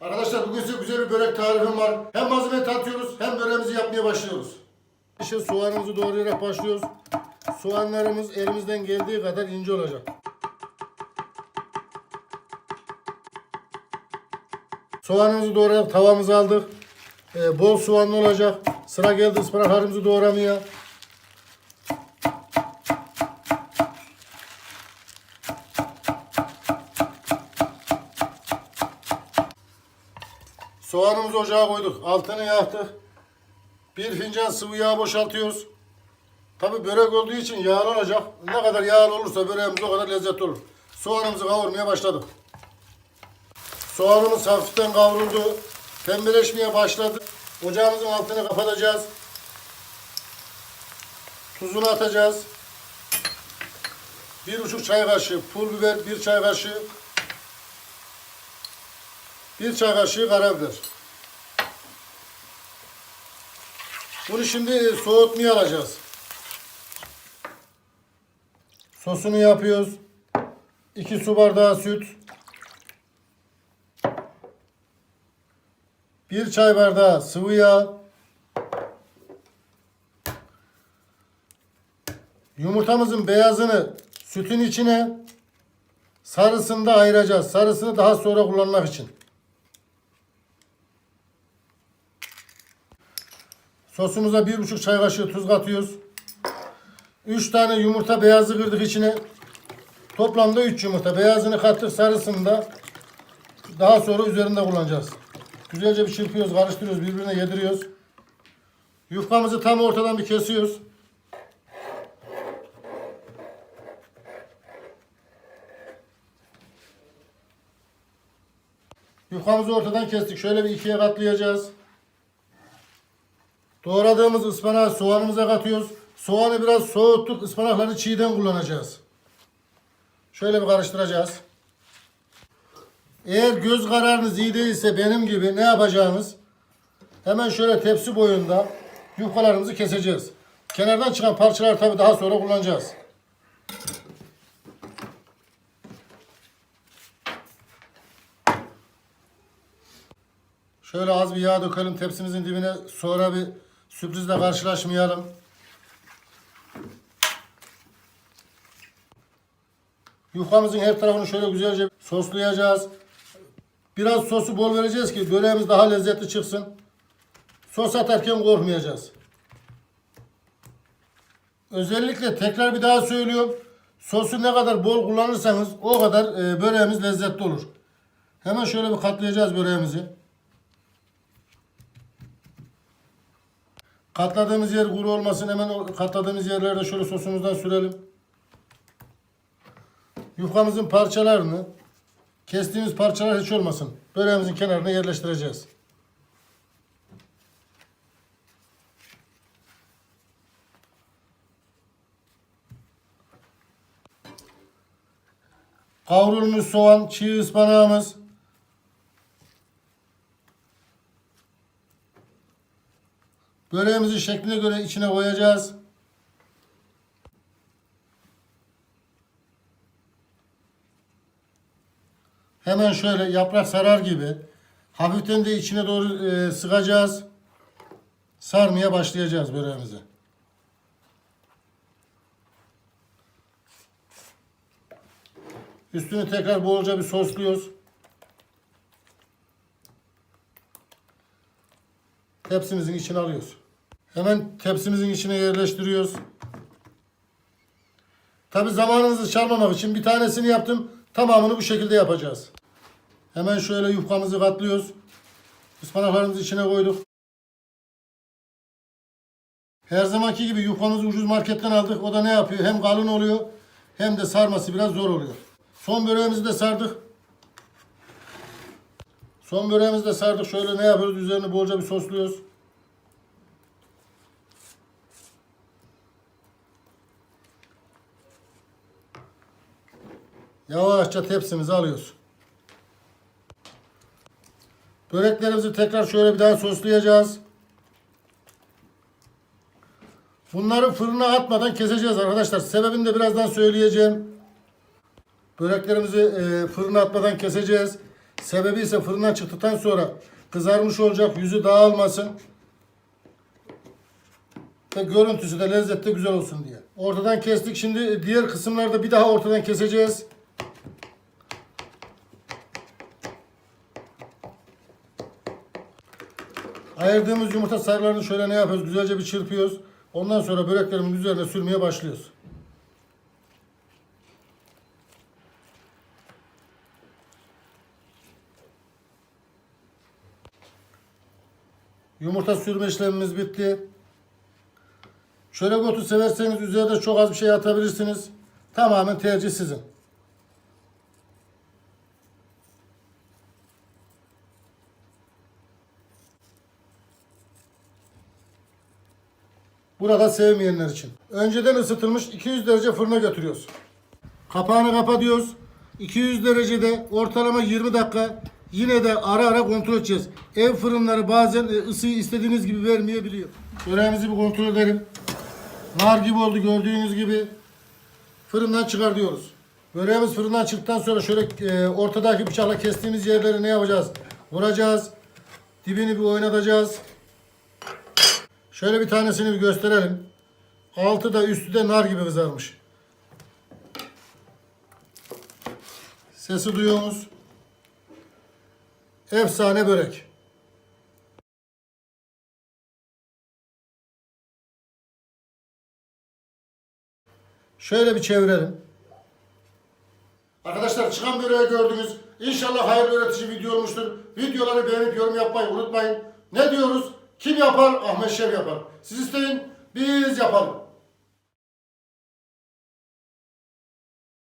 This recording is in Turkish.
Arkadaşlar bugün size güzel bir börek tarifim var. Hem malzeme tatıyoruz hem böreğimizi yapmaya başlıyoruz. İşte soğanımızı doğrayarak başlıyoruz. Soğanlarımız elimizden geldiği kadar ince olacak. Soğanımızı doğrayarak tavamızı aldık. Ee, bol soğanlı olacak. Sıra geldi ıspanaklarımızı doğramaya. Soğanımızı ocağa koyduk. Altını yaktık. Bir fincan sıvı yağ boşaltıyoruz. Tabi börek olduğu için yağlı olacak. Ne kadar yağlı olursa böreğimiz o kadar lezzetli olur. Soğanımızı kavurmaya başladık. Soğanımız hafiften kavruldu. Pembeleşmeye başladı. Ocağımızın altını kapatacağız. Tuzunu atacağız. Bir buçuk çay kaşığı pul biber, bir çay kaşığı bir çay kaşığı karabiber. Bunu şimdi soğutmaya alacağız. Sosunu yapıyoruz. 2 su bardağı süt. 1 çay bardağı sıvı yağ. Yumurtamızın beyazını sütün içine sarısını da ayıracağız. Sarısını daha sonra kullanmak için. Sosumuza bir buçuk çay kaşığı tuz katıyoruz. Üç tane yumurta beyazı kırdık içine. Toplamda üç yumurta. Beyazını kattık sarısını da daha sonra üzerinde kullanacağız. Güzelce bir çırpıyoruz, karıştırıyoruz, birbirine yediriyoruz. Yufkamızı tam ortadan bir kesiyoruz. Yufkamızı ortadan kestik. Şöyle bir ikiye katlayacağız. Doğradığımız ıspanağı soğanımıza katıyoruz. Soğanı biraz soğuttuk. Ispanakları çiğden kullanacağız. Şöyle bir karıştıracağız. Eğer göz kararınız iyi değilse benim gibi ne yapacağımız? Hemen şöyle tepsi boyunda yufkalarımızı keseceğiz. Kenardan çıkan parçalar tabii daha sonra kullanacağız. Şöyle az bir yağ dökelim tepsimizin dibine. Sonra bir sürprizle karşılaşmayalım. Yufkamızın her tarafını şöyle güzelce soslayacağız. Biraz sosu bol vereceğiz ki böreğimiz daha lezzetli çıksın. Sos atarken korkmayacağız. Özellikle tekrar bir daha söylüyorum. Sosu ne kadar bol kullanırsanız o kadar e, böreğimiz lezzetli olur. Hemen şöyle bir katlayacağız böreğimizi. Katladığımız yer kuru olmasın. Hemen katladığımız yerlerde şöyle sosumuzdan sürelim. Yufkamızın parçalarını kestiğimiz parçalar hiç olmasın. Böreğimizin kenarına yerleştireceğiz. Kavrulmuş soğan, çiğ ıspanağımız, Böreğimizi şekline göre içine koyacağız. Hemen şöyle yaprak sarar gibi hafiften de içine doğru e, sıkacağız. Sarmaya başlayacağız böreğimizi. Üstünü tekrar bolca bir sosluyoruz. Tepsimizin içine alıyoruz. Hemen tepsimizin içine yerleştiriyoruz. Tabi zamanınızı çalmamak için bir tanesini yaptım. Tamamını bu şekilde yapacağız. Hemen şöyle yufkamızı katlıyoruz. Ispanaklarımızı içine koyduk. Her zamanki gibi yufkamızı ucuz marketten aldık. O da ne yapıyor? Hem kalın oluyor hem de sarması biraz zor oluyor. Son böreğimizi de sardık. Son böreğimizi de sardık. Şöyle ne yapıyoruz? Üzerini bolca bir sosluyoruz. Yavaşça tepsimize alıyoruz. Böreklerimizi tekrar şöyle bir daha soslayacağız. Bunları fırına atmadan keseceğiz arkadaşlar. Sebebini de birazdan söyleyeceğim. Böreklerimizi e, fırına atmadan keseceğiz. Sebebi ise fırından çıktıktan sonra kızarmış olacak, yüzü dağılmasın. Ve görüntüsü de lezzeti de güzel olsun diye. Ortadan kestik. Şimdi diğer kısımlarda bir daha ortadan keseceğiz. Ayırdığımız yumurta sarılarını şöyle ne yapıyoruz? Güzelce bir çırpıyoruz. Ondan sonra böreklerimin üzerine sürmeye başlıyoruz. Yumurta sürme işlemimiz bitti. Şöyle gotu severseniz üzerine çok az bir şey atabilirsiniz. Tamamen tercih sizin. Burada sevmeyenler için. Önceden ısıtılmış 200 derece fırına götürüyoruz. Kapağını kapatıyoruz. 200 derecede ortalama 20 dakika yine de ara ara kontrol edeceğiz. Ev fırınları bazen e, ısıyı istediğiniz gibi vermeyebiliyor. Böreğimizi bir kontrol edelim. Nar gibi oldu gördüğünüz gibi. Fırından çıkar diyoruz. Böreğimiz fırından çıktıktan sonra şöyle e, ortadaki bıçakla kestiğimiz yerleri ne yapacağız? Vuracağız. Dibini bir oynatacağız. Şöyle bir tanesini bir gösterelim. Altı da üstü de nar gibi kızarmış. Sesi duyuyorsunuz. Efsane börek. Şöyle bir çevirelim. Arkadaşlar çıkan böreği gördünüz. İnşallah hayırlı öğretici video olmuştur. Videoları beğenip yorum yapmayı unutmayın. Ne diyoruz? Kim yapar? Ahmet Şev yapar. Siz isteyin, biz yapalım.